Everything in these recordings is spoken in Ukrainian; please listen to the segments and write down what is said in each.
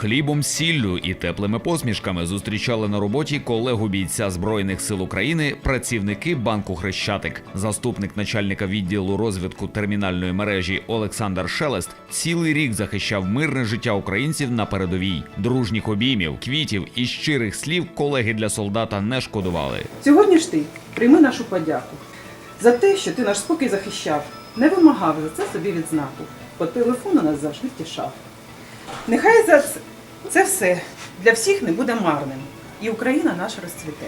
Хлібом, сіллю і теплими посмішками зустрічали на роботі колегу бійця Збройних сил України, працівники банку Хрещатик. Заступник начальника відділу розвитку термінальної мережі Олександр Шелест цілий рік захищав мирне життя українців на передовій. Дружніх обіймів, квітів і щирих слів колеги для солдата не шкодували. Сьогодні ж ти прийми нашу подяку за те, що ти наш спокій захищав, не вимагав за це собі відзнаку. По телефону нас завжди втішав. Нехай за це все для всіх не буде марним, і Україна наша розцвіте.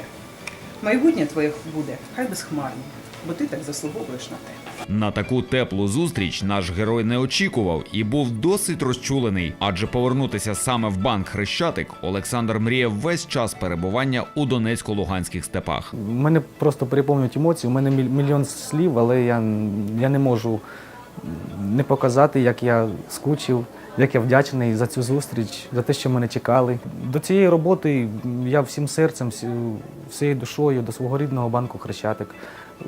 Майбутнє твоє буде хай безхмарне, бо ти так заслуговуєш на те. На таку теплу зустріч наш герой не очікував і був досить розчулений, адже повернутися саме в банк Хрещатик Олександр мріяв весь час перебування у Донецько-Луганських степах. Мене просто переповнюють емоції. У мене міль- мільйон слів, але я, я не можу не показати, як я скучив, як я вдячний за цю зустріч, за те, що мене чекали. До цієї роботи я всім серцем, всією душою до свого рідного банку Хрещатик. Е,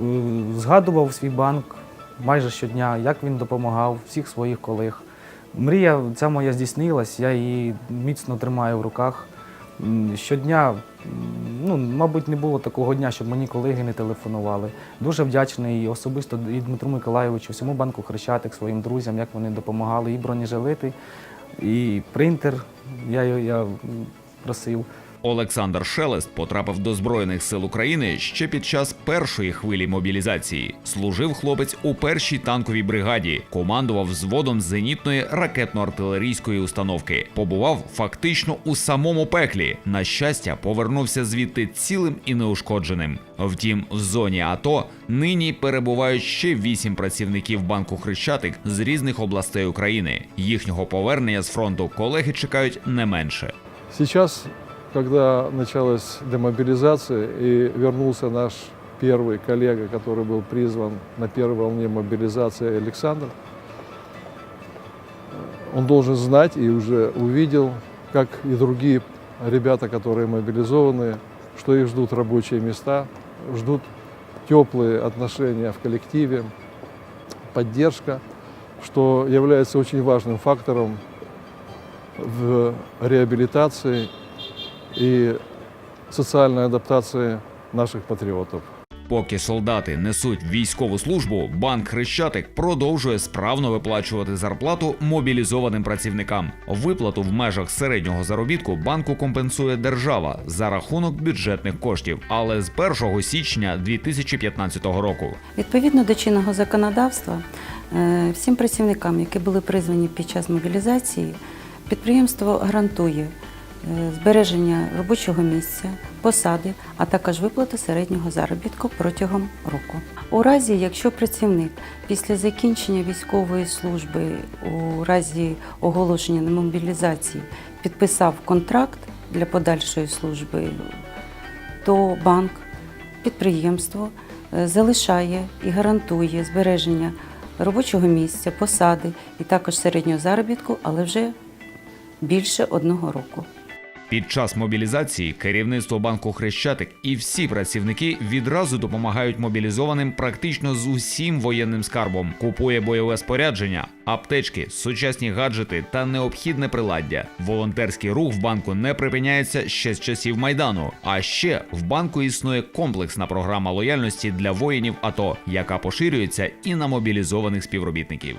Згадував свій банк майже щодня, як він допомагав всіх своїх колег. Мрія ця моя здійснилась, я її міцно тримаю в руках. Щодня, ну, мабуть, не було такого дня, щоб мені колеги не телефонували. Дуже вдячний особисто і Дмитру Миколаєвичу, всьому банку Хрещатик, своїм друзям, як вони допомагали, і бронежилети, і принтер я, я просив. Олександр Шелест потрапив до Збройних сил України ще під час першої хвилі мобілізації. Служив хлопець у першій танковій бригаді, командував взводом зенітної ракетно-артилерійської установки. Побував фактично у самому пеклі. На щастя, повернувся звідти цілим і неушкодженим. Втім, в зоні АТО нині перебувають ще вісім працівників банку Хрещатик з різних областей України. Їхнього повернення з фронту колеги чекають не менше. Сейчас, когда началась демобилизация и вернулся наш первый коллега, который был призван на первой волне мобилизации, Александр, он должен знать и уже увидел, как и другие ребята, которые мобилизованы, что их ждут рабочие места, ждут теплые отношения в коллективе, поддержка, что является очень важным фактором в реабилитации и социальной адаптации наших патриотов. Поки солдати несуть військову службу, банк Хрещатик продовжує справно виплачувати зарплату мобілізованим працівникам. Виплату в межах середнього заробітку банку компенсує держава за рахунок бюджетних коштів, але з 1 січня 2015 року. Відповідно до чинного законодавства, е, всім працівникам, які були призвані під час мобілізації, підприємство гарантує збереження робочого місця, посади, а також виплату середнього заробітку протягом року. У разі, якщо працівник після закінчення військової служби у разі оголошення на мобілізації підписав контракт для подальшої служби, то банк, підприємство е, залишає і гарантує збереження робочого місця, посади і також середнього заробітку, але вже більше одного року. Під час мобілізації керівництво банку Хрещатик і всі працівники відразу допомагають мобілізованим практично з усім воєнним скарбом. Купує бойове спорядження, аптечки, сучасні гаджети та необхідне приладдя. Волонтерський рух в банку не припиняється ще з часів майдану. А ще в банку існує комплексна програма лояльності для воїнів АТО, яка поширюється і на мобілізованих співробітників.